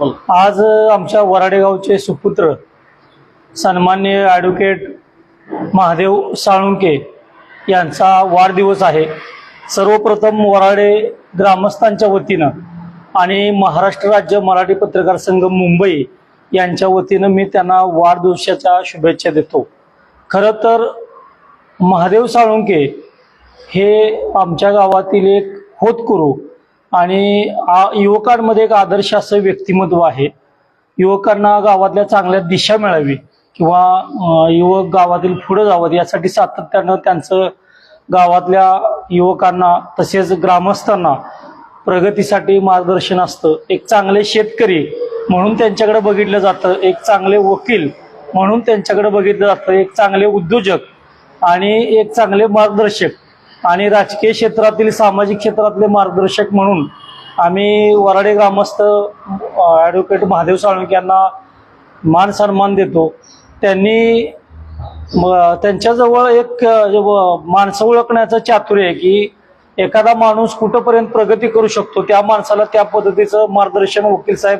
आज आमच्या वराडेगावचे सुपुत्र सन्मान्य ॲडव्होकेट महादेव साळुंके यांचा वाढदिवस आहे. सर्वप्रथम वराडे ग्रामस्थांच्या वतीनं आणि महाराष्ट्र राज्य मराठी पत्रकार संघ मुंबई यांच्या वतीनं मी त्यांना वाढदिवसाच्या शुभेच्छा देतो. खरं तर महादेव साळुंके हे आमच्या गावातील एक होतकुरू आणि आ- युवकांमध्ये एक आदर्श असं व्यक्तिमत्व आहे. युवकांना गावातल्या चांगल्या दिशा मिळावी किंवा युवक गावातील पुढे जावं यासाठी सातत्यानं त्यांचं गावातल्या युवकांना तसेच ग्रामस्थांना प्रगतीसाठी मार्गदर्शन असतं. एक चांगले शेतकरी म्हणून त्यांच्याकडे बघितलं जातं. एक चांगले वकील म्हणून त्यांच्याकडे बघितलं जातं. एक चांगले उद्योजक आणि एक चांगले मार्गदर्शक आणि राजकीय क्षेत्रातील सामाजिक क्षेत्रातले मार्गदर्शक म्हणून आम्ही वराडे ग्रामस्थ ॲडव्होकेट महादेव साळुंके यांना मान सन्मान देतो. त्यांनी त्यांच्याजवळ एक व- माणसं ओळखण्याचं चातुर्य आहे की एखादा माणूस कुठंपर्यंत प्रगती करू शकतो त्या माणसाला त्या पद्धतीचं मार्गदर्शन वकील साहेब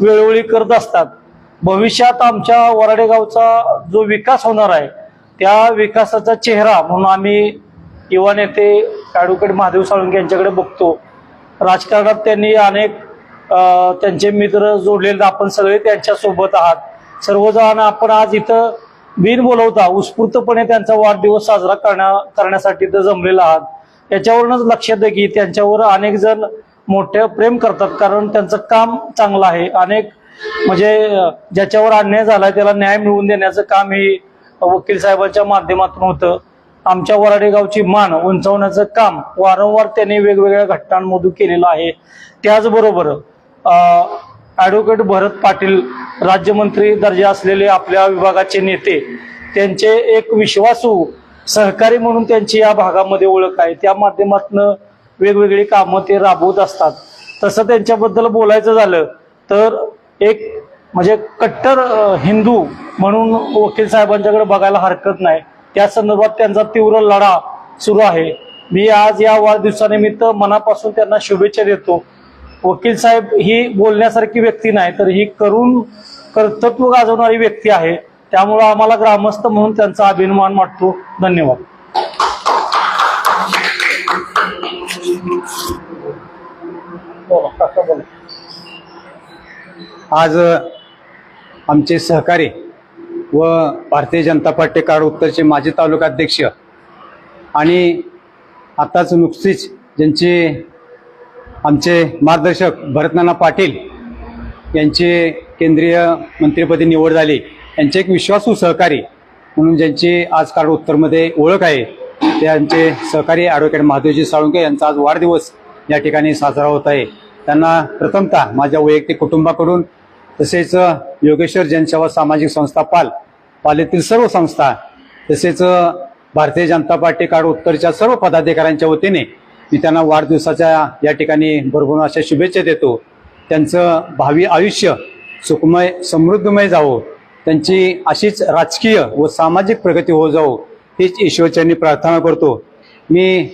वेळोवेळी करत असतात. भविष्यात आमच्या वराडेगावचा जो विकास होणार आहे त्या विकासाचा चेहरा म्हणून आम्ही युवा नेते ॲडव्होकेट महादेव साळुंके यांच्याकडे बघतो. राजकारणात त्यांनी अनेक त्यांचे मित्र जोडलेले आपण सगळे त्यांच्यासोबत आहात. सर्वजण आपण आज इथं बिन बोलवता. उत्स्फूर्तपणे त्यांचा वाढदिवस साजरा करण्या करण्यासाठी इथं जमलेला आहात. याच्यावरूनच लक्षात आहे की त्यांच्यावर अनेक जण मोठे प्रेम करतात. कारण त्यांचं काम चांगलं आहे. अनेक म्हणजे ज्याच्यावर अन्याय झाला त्याला न्याय मिळवून देण्याचं काम हे वकील साहेबांच्या माध्यमातून होतं. आमच्या वराडेगावची मान उंचावण्याचं काम वारंवार त्यांनी वेगवेगळ्या घटनांमधून केलेलं आहे. त्याचबरोबर ॲडव्होकेट भरत पाटील राज्यमंत्री दर्जा असलेले आपल्या विभागाचे नेते त्यांचे एक विश्वासू सहकारी म्हणून त्यांची या भागामध्ये ओळख आहे. त्या माध्यमातून वेगवेगळी कामं ते राबवत असतात. तसं त्यांच्याबद्दल बोलायचं झालं तर एक म्हणजे कट्टर हिंदू म्हणून वकील साहेबांच्याकडे बघायला हरकत नाही. त्या संदर्भात त्यांचा तीव्र लढा सुरू आहे. मी आज या वाढदिवसानिमित्त मनापासून त्यांना शुभेच्छा देतो. वकील साहेब ही बोलण्यासारखी व्यक्ती नाही तर ही करून कर्तृत्व गाजवणारी व्यक्ती आहे. त्यामुळं आम्हाला ग्रामस्थ म्हणून त्यांचा अभिमान वाटतो. धन्यवाद. आज आमचे सहकारी व भारतीय जनता पार्टी काळ उत्तरचे माजी तालुकाध्यक्ष. आणि आताच नुकतीच ज्यांचे आमचे मार्गदर्शक भरतनाना पाटील यांचे केंद्रीय मंत्रिपदी निवड झाली. यांचे एक विश्वासू सहकारी म्हणून ज्यांची आज काळ उत्तरमध्ये ओळख आहे त्यांचे सहकारी ॲडव्होकेट महादेवजी साळुंके यांचा आज वाढदिवस या ठिकाणी साजरा होत आहे. त्यांना प्रथमतः माझ्या वैयक्तिक कुटुंबाकडून तसेच योगेश्वर जनसेवा सामाजिक संस्था पाल पालेतील सर्व संस्था तसेच भारतीय जनता पार्टी काळ उत्तरच्या सर्व पदाधिकाऱ्यांच्या वतीने मी त्यांना वाढदिवसाच्या या ठिकाणी भरभरून अशा शुभेच्छा देतो. त्यांचं भावी आयुष्य सुखमय समृद्धमय जावो. त्यांची अशीच राजकीय व सामाजिक प्रगती हो जावो हीच ईश्वरचरणी प्रार्थना करतो. मी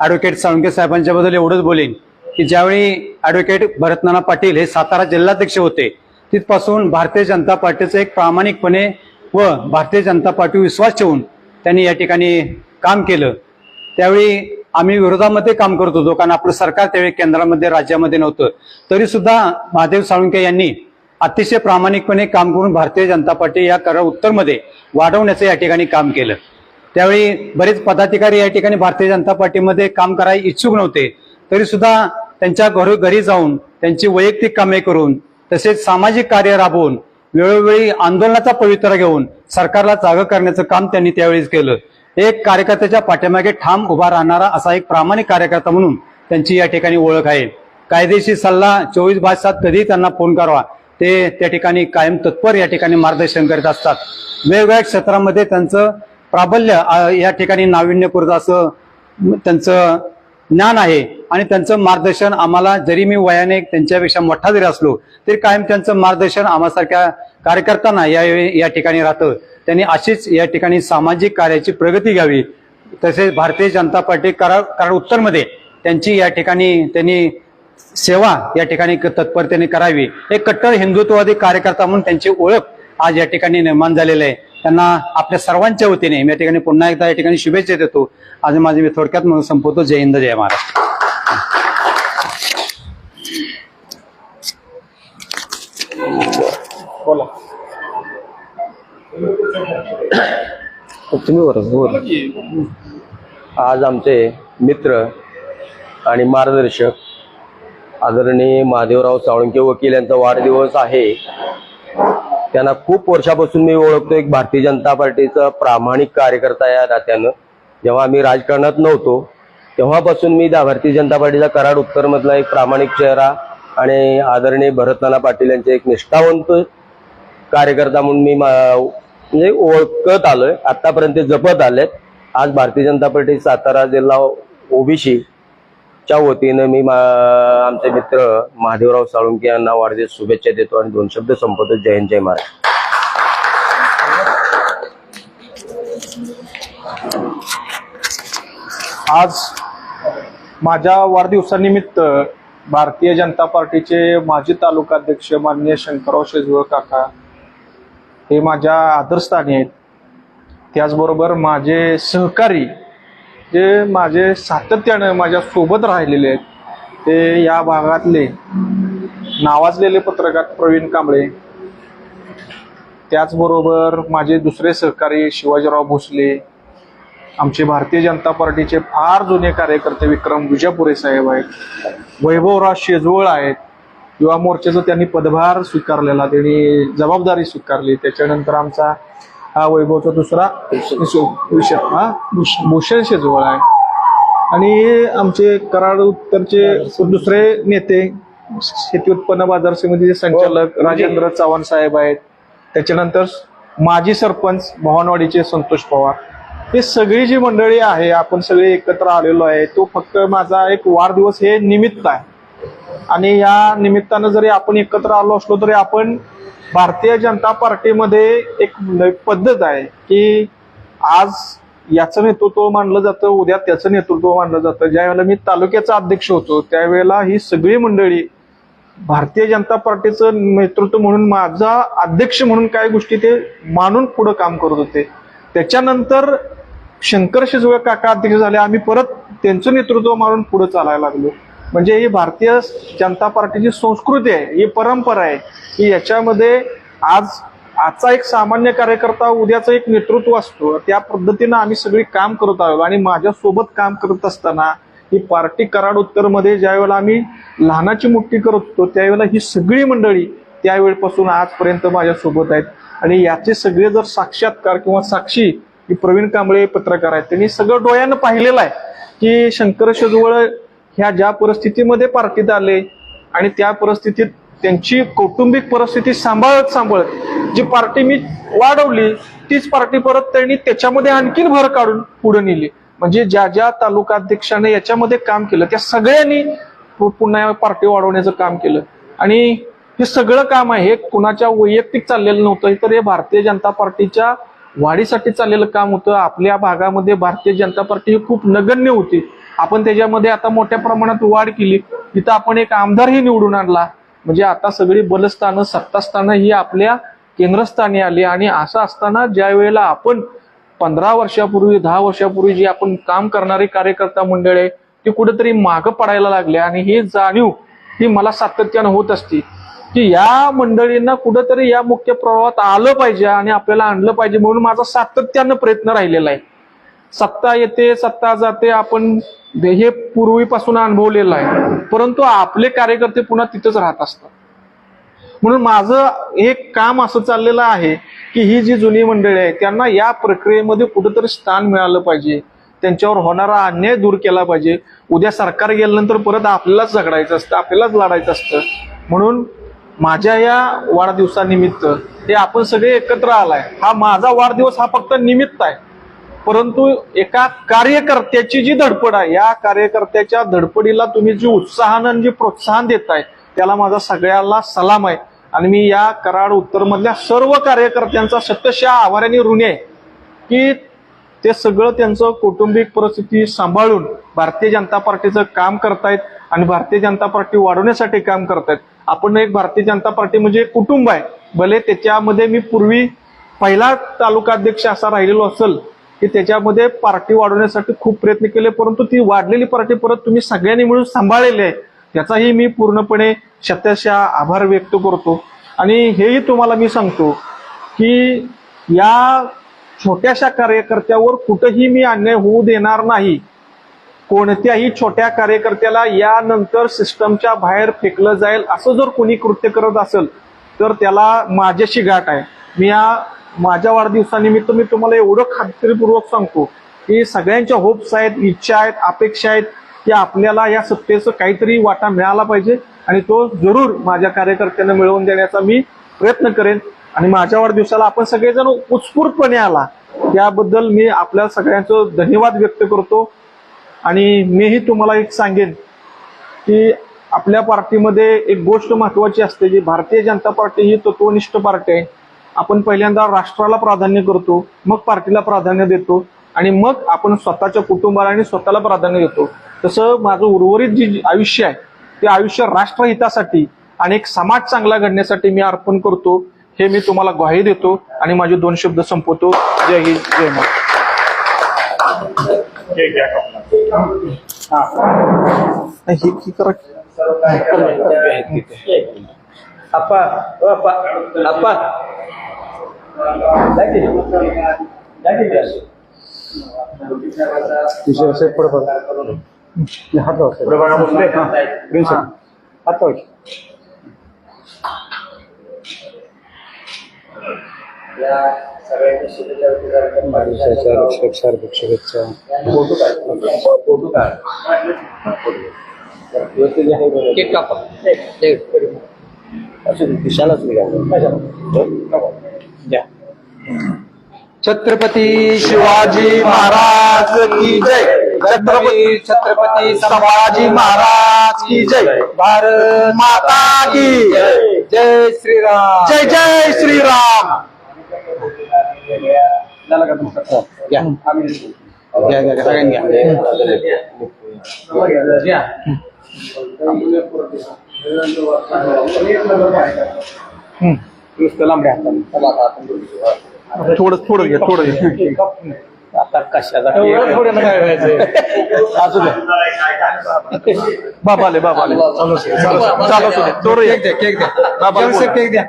ॲडव्होकेट साळुंके साहेबांच्याबद्दल एवढंच बोलेन की ज्यावेळी ॲडव्होकेट भरतनाना पाटील हे सातारा जिल्हाध्यक्ष होते तिथपासून भारतीय जनता पार्टीचं एक प्रामाणिकपणे व भारतीय जनता पार्टी विश्वास ठेवून त्यांनी या ठिकाणी काम केलं. त्यावेळी आम्ही विरोधामध्ये काम करत होतो कारण आपलं सरकार त्यावेळी केंद्रामध्ये राज्यामध्ये नव्हतं. तरी सुद्धा महादेव साळुंके यांनी अतिशय प्रामाणिकपणे काम करून भारतीय जनता पार्टी या कर उत्तरमध्ये वाढवण्याचं या ठिकाणी काम केलं. त्यावेळी बरेच पदाधिकारी या ठिकाणी भारतीय जनता पार्टीमध्ये काम करायला इच्छुक नव्हते. तरी सुद्धा त्यांच्या घरोघरी जाऊन त्यांची वैयक्तिक कामे करून तसेच सामाजिक कार्य राबवून वेळोवेळी आंदोलनाचा पवित्रा घेऊन सरकारला जागं करण्याचं काम त्यांनी त्यावेळी केलं. एक कार्यकर्त्याच्या पाठीमागे ठाम उभा राहणारा असा एक प्रामाणिक कार्यकर्ता म्हणून त्यांची या ठिकाणी ओळख आहे. कायदेशीर सल्ला चोवीस बाय सात कधीही त्यांना फोन करावा. ते त्या ठिकाणी कायम तत्पर या ठिकाणी मार्गदर्शन करीत असतात. वेगवेगळ्या क्षेत्रामध्ये त्यांचं प्राबल्य या ठिकाणी नाविन्यपूर्ण असं त्यांचं ज्ञान आहे आणि त्यांचं मार्गदर्शन आम्हाला जरी मी वयाने त्यांच्यापेक्षा मोठा जरी असलो तरी कायम त्यांचं मार्गदर्शन आम्हासारख्या कार्यकर्त्यांना या या ठिकाणी राहतं. त्यांनी अशीच या ठिकाणी सामाजिक कार्याची प्रगती घ्यावी. तसेच भारतीय जनता पार्टी करार करार उत्तरमध्ये त्यांची या ठिकाणी त्यांनी सेवा या ठिकाणी क- तत्परतेने करावी. एक कट्टर हिंदुत्ववादी कार्यकर्ता म्हणून त्यांची ओळख आज या ठिकाणी निर्माण झालेली आहे. त्यांना आपल्या सर्वांच्या वतीने मी या ठिकाणी पुन्हा एकदा या ठिकाणी शुभेच्छा देतो. आज माझे मी थोडक्यात म्हणून संपवतो. जय हिंद जय महाराष्ट्र. तुम्ही बरोबर आज आमचे मित्र आणि मार्गदर्शक आदरणीय महादेवराव साळुंके वकील यांचा वाढदिवस आहे. त्यांना खूप वर्षापासून मी ओळखतो एक भारतीय जनता पार्टीचा प्रामाणिक कार्यकर्ता या नात्यानं. जेव्हा आम्ही राजकारणात नव्हतो तेव्हापासून मी भारतीय जनता पार्टीचा कराड उत्तरमधला एक प्रामाणिक चेहरा आणि आदरणीय भरतनाना पाटील यांचे एक निष्ठावंत कार्यकर्ता म्हणून मी मा- म्हणजे ओळखत आलोय. आतापर्यंत जपत आलेत. आज भारतीय जनता पार्टी सातारा जिल्हा ओबीसी च्या वतीनं मी मा- आमचे मित्र महादेवराव साळुंके यांना वाढदिवस शुभेच्छा देतो आणि दोन शब्द संपवतो. जय हिंद जय महाराज आज माझ्या वाढदिवसानिमित्त भारतीय जनता पार्टीचे माजी तालुकाध्यक्ष माननीय शंकरराव शेजवळ काका हे माझ्या आदरस्थानी आहेत. त्याचबरोबर माझे सहकारी जे माझे सातत्यानं माझ्या सोबत राहिलेले आहेत ते या भागातले नावाजलेले पत्रकार प्रवीण कांबळे त्याचबरोबर माझे दुसरे सहकारी शिवाजीराव भोसले आमचे भारतीय जनता पार्टीचे फार जुने कार्यकर्ते विक्रम विजापुरे साहेब आहेत वैभवराव शेजवळ आहेत युवा मोर्चाचा त्यांनी पदभार स्वीकारलेला त्यांनी जबाबदारी स्वीकारली त्याच्यानंतर आमचा हा वैभवचा दुसरा विषय. हा? भूषण शेजवळ आहे. आणि आमचे कराड उत्तरचे दुसरे नेते शेती उत्पन्न बाजार समितीचे संचालक राजेंद्र चव्हाण साहेब आहेत. त्याच्यानंतर माजी सरपंच भवानवाडीचे संतोष पवार. हे सगळी जी मंडळी आहे आपण सगळे एकत्र आलेलो आहे तो फक्त माझा एक वाढदिवस हे निमित्त आहे. आणि या निमित्तानं जरी आपण एकत्र आलो असलो तरी आपण भारतीय जनता पार्टीमध्ये एक न- पद्धत आहे की आज याचं नेतृत्व मानलं जातं उद्या त्याचं नेतृत्व मानलं जातं. ज्यावेळेला मी तालुक्याचा अध्यक्ष होतो त्यावेळेला ही सगळी मंडळी भारतीय जनता पार्टीचं नेतृत्व म्हणून माझा अध्यक्ष म्हणून काय गोष्टी ते मानून पुढं काम करत होते. त्याच्यानंतर शंकर शिजवळ काका अध्यक्ष झाले आम्ही परत त्यांचं नेतृत्व मानून पुढे चालायला लागलो. म्हणजे ही भारतीय जनता पार्टीची संस्कृती आहे ही परंपरा आहे की याच्यामध्ये आज आजचा एक सामान्य कार्यकर्ता उद्याचं एक नेतृत्व असतो त्या पद्धतीनं आम्ही सगळी काम करत आहोत आणि माझ्यासोबत काम करत असताना ही पार्टी कराड उत्तरमध्ये ज्यावेळेला आम्ही लहानाची मोठी करत होतो त्यावेळेला ही सगळी मंडळी त्यावेळेपासून आजपर्यंत माझ्यासोबत आहेत. आणि याचे सगळे जर साक्षात्कार किंवा साक्षी ही प्रवीण कांबळे पत्रकार आहेत त्यांनी सगळं डोळ्यानं पाहिलेलं आहे की शंकर शेजवळ ह्या ज्या परिस्थितीमध्ये पार्टीत आले आणि त्या परिस्थितीत त्यांची कौटुंबिक परिस्थिती सांभाळत सांभाळत जी पार्टी मी वाढवली तीच पार्टी परत त्यांनी त्याच्यामध्ये आणखीन भर काढून पुढे नेली. म्हणजे ज्या ज्या तालुकाध्यक्षाने याच्यामध्ये काम केलं त्या सगळ्यांनी पुन्हा पार्टी वाढवण्याचं काम केलं. आणि हे सगळं काम आहे हे कुणाच्या वैयक्तिक चाललेलं नव्हतं तर हे भारतीय जनता पार्टीच्या वाढीसाठी चाललेलं काम होतं. आपल्या भागामध्ये भारतीय जनता पार्टी ही खूप नगण्य होती. आपण त्याच्यामध्ये आता मोठ्या प्रमाणात वाढ केली. तिथं आपण एक आमदारही निवडून आणला. म्हणजे आता सगळी बलस्थानं सत्तास्थानं ही आपल्या केंद्रस्थानी आली. आणि असं असताना ज्या वेळेला आपण पंधरा वर्षापूर्वी दहा वर्षापूर्वी जी आपण काम करणारी कार्यकर्ता मंडळ आहे ती कुठेतरी मागं पडायला लागले. आणि ही जाणीव ही मला सातत्यानं होत असते की या मंडळींना कुठेतरी या मुख्य प्रवाहात आलं पाहिजे आणि आपल्याला आणलं पाहिजे म्हणून माझा सातत्यानं प्रयत्न राहिलेला आहे. सत्ता येते सत्ता जाते आपण हे पूर्वीपासून अनुभवलेलं आहे. परंतु आपले कार्यकर्ते पुन्हा तिथंच राहत असतात. म्हणून माझं हे काम असं चाललेलं आहे की ही जी जुनी मंडळी आहे त्यांना या प्रक्रियेमध्ये कुठंतरी स्थान मिळालं पाहिजे. त्यांच्यावर होणारा अन्याय दूर केला पाहिजे. उद्या सरकार गेल्यानंतर परत आपल्यालाच झगडायचं असतं आपल्यालाच लढायचं असतं. म्हणून माझ्या या वाढदिवसानिमित्त हे आपण सगळे एकत्र आलाय. हा माझा वाढदिवस हा फक्त निमित्त आहे. परंतु एका कार्यकर्त्याची जी धडपड आहे या कार्यकर्त्याच्या धडपडीला तुम्ही जी उत्साहानं आणि जे प्रोत्साहन देताय त्याला माझा सगळ्याला सलाम आहे. आणि मी या कराड उत्तरमधल्या सर्व कार्यकर्त्यांचा सत्यशः आभाराने ऋणी आहे की ते सगळं त्यांचं कौटुंबिक परिस्थिती सांभाळून भारतीय जनता पार्टीचं काम करतायत आणि भारतीय जनता पार्टी वाढवण्यासाठी काम करतायत. आपण एक भारतीय जनता पार्टी म्हणजे एक कुटुंब आहे. भले त्याच्यामध्ये मी पूर्वी पहिला तालुका अध्यक्ष असा राहिलेलो असेल की त्याच्यामध्ये पार्टी वाढवण्यासाठी खूप प्रयत्न केले परंतु ती वाढलेली पार्टी परत तुम्ही सगळ्यांनी मिळून सांभाळलेली आहे. त्याचाही मी पूर्णपणे शतशा आभार व्यक्त करतो. आणि हेही तुम्हाला मी सांगतो की या छोट्याशा कार्यकर्त्यावर कुठंही मी अन्याय होऊ देणार नाही. कोणत्याही छोट्या कार्यकर्त्याला यानंतर सिस्टमच्या बाहेर फेकलं जाईल असं जर कोणी कृत्य करत असेल तर त्याला माझ्याशी गाठ आहे. मी या माझ्या वाढदिवसानिमित्त मी तुम्हाला एवढं खात्रीपूर्वक सांगतो की सगळ्यांच्या होप्स आहेत इच्छा आहेत अपेक्षा आहेत की आपल्याला या सत्तेचं काहीतरी वाटा मिळाला पाहिजे आणि तो जरूर माझ्या कार्यकर्त्यांना मिळवून देण्याचा मी प्रयत्न करेन. आणि माझ्या वाढदिवसाला आपण सगळेजण उत्स्फूर्तपणे आला. त्याबद्दल मी आपल्या सगळ्यांचं धन्यवाद व्यक्त करतो. आणि मीही तुम्हाला एक सांगेन की आपल्या पार्टीमध्ये एक गोष्ट महत्वाची असते जी भारतीय जनता पार्टी ही तत्वनिष्ठ पार्टी आहे. आपण पहिल्यांदा राष्ट्राला प्राधान्य करतो मग पार्टीला प्राधान्य देतो आणि मग आपण स्वतःच्या कुटुंबाला आणि स्वतःला प्राधान्य देतो. तसं माझं उर्वरित जे आयुष्य आहे ते आयुष्य राष्ट्रहितासाठी आणि एक समाज चांगला घडण्यासाठी मी अर्पण करतो हे मी तुम्हाला ग्वाही देतो आणि माझे दोन शब्द संपवतो. जय हिंद जय हे- हे करा. आप्पा आप्पा केक कापा असू दे दिशाला असू द्या छत्रपती शिवाजी महाराज की जय. छत्रपती छत्रपती संभाजी महाराज की जय. भारत माता की जय. जय श्रीराम. जय जय श्रीराम. घ्या घ्या घ्या. सगळ्यांनी घ्या. नुसतं लांबड्या हाताने. थोडं थोडं घ्या थोडं घ्या. आता कशाला? असू दे. बाबा आले बाबा आले चालू चालू असू दे. थोडं केक एक द्या केक द्या. बाबा, केक द्या.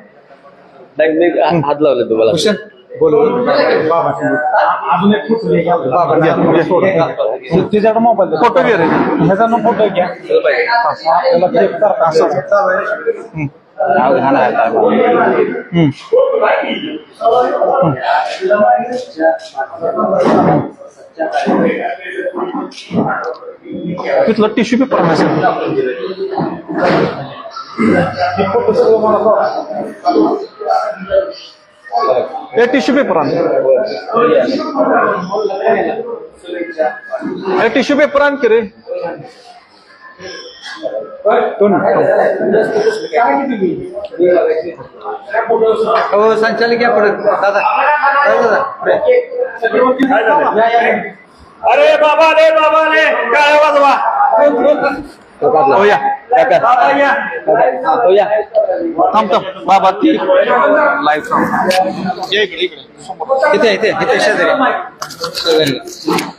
नाही, मी हात लावले तुम्हाला. भूषण बोल. बाबा घ्या. तिच्याकडे मोबाईल फोटो घे रे. ह्याचा फोटो घ्या. केक करा. हम्म. तिथलं टिश्यू पेपर असेल ए टिश्यू पेपर आण ए टिश्यू पेपर आण की रे हो संचालक या पुढे. दादा. दादा. अरे बाबा रे बाबा रे काय वाजवा हो या हो या थांब थांब. बाबा ती. लाईव्ह थांब. ये इकडे इकडे. इथे इथे इथे शेजारी.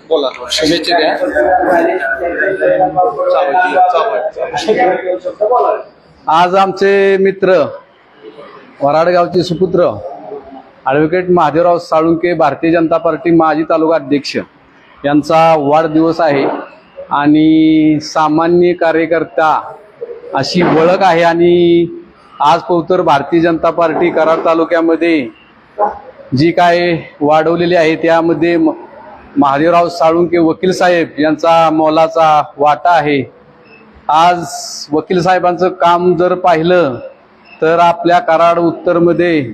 बोला शुभेच्छा द्या. आज आमचे मित्र वराडगावचे सुपुत्र ॲडव्होकेट महादेवराव साळुंके भारतीय जनता पार्टी माजी तालुका अध्यक्ष. यांचा वाढदिवस आहे आणि सामान्य कार्यकर्ता अशी ओळख आहे आणि आज पवित्र भारतीय जनता पार्टी कराड तालुक्यामध्ये जी काय वाढवलेली आहे त्यामध्ये महादेवराव साळुंके वकील साहेब यांचा मोलाचा वाटा आहे. आज वकील साहेबांचं काम जर पाहिलं तर आपल्या कराड उत्तरमध्ये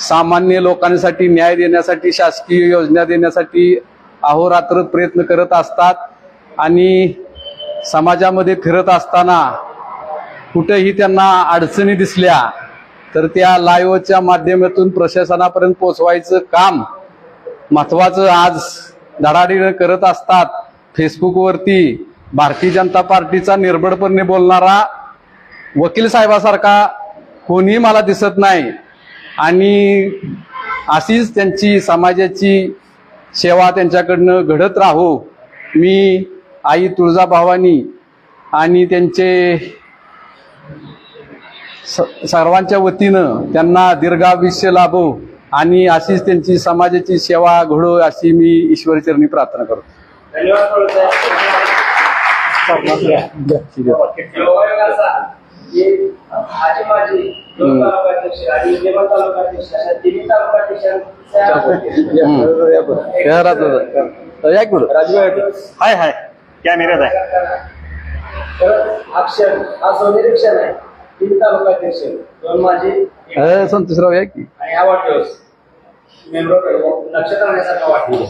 सामान्य लोकांसाठी न्याय देण्यासाठी शासकीय योजना देण्यासाठी अहोरात्र प्रयत्न करत असतात आणि समाजामध्ये फिरत असताना कुठेही त्यांना अडचणी दिसल्या तर त्या लाईव्हच्या माध्यमातून प्रशासनापर्यंत पोचवायचं काम महत्वाचं आज धडाडीनं करत असतात फेसबुकवरती भारतीय जनता पार्टीचा निर्भडपणे बोलणारा वकील साहेबासारखा कोणीही मला दिसत नाही. आणि अशीच त्यांची समाजाची सेवा त्यांच्याकडनं घडत राहो मी आई तुळजाभावानी आणि त्यांचे स- सर्वांच्या वतीनं त्यांना दीर्घायुष्य लाभो. आणि अशीच त्यांची समाजाची सेवा घडो अशी मी ईश्वरचरणी प्रार्थना करतो. हाय हाय. कॅमेऱ्यात आहे अक्षर हा सोनिरीक्षण आहे. तीन तालुका अध्यक्ष. दोन माझे. अ, संतोषराव या की. आणि हा वाढदिवस. मेंबर नक्षत्र आणण्यासारखा वाढदिवस.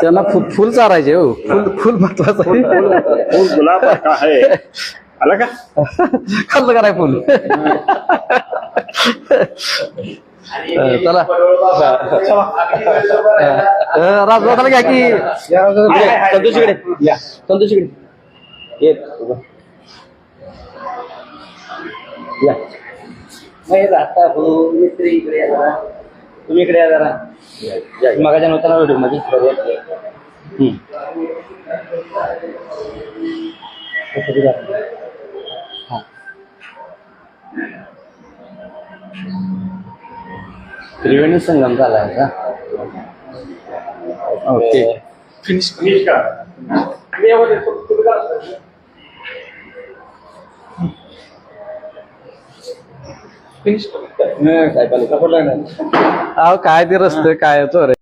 त्यांना फुल फुल चारायचे हो. फुल फुल महत्वाचं आहे. फुल गुलाब का आहे. आला का? खाल्लं का नाही फुल? आणि अं, चला. अ, राजभाताला घ्या की. संतोष इकडे संतोष इकडे या. नाही राहता हो मिस्त्री इकडे या जरा. तुम्ही इकडे या जरा. मगाच्या नव्हता व्हिडिओमध्ये? त्रिवेणी संगम झाला आहे का? ओके. फिनिश का अहो काय ते रस्ते काय तो रे.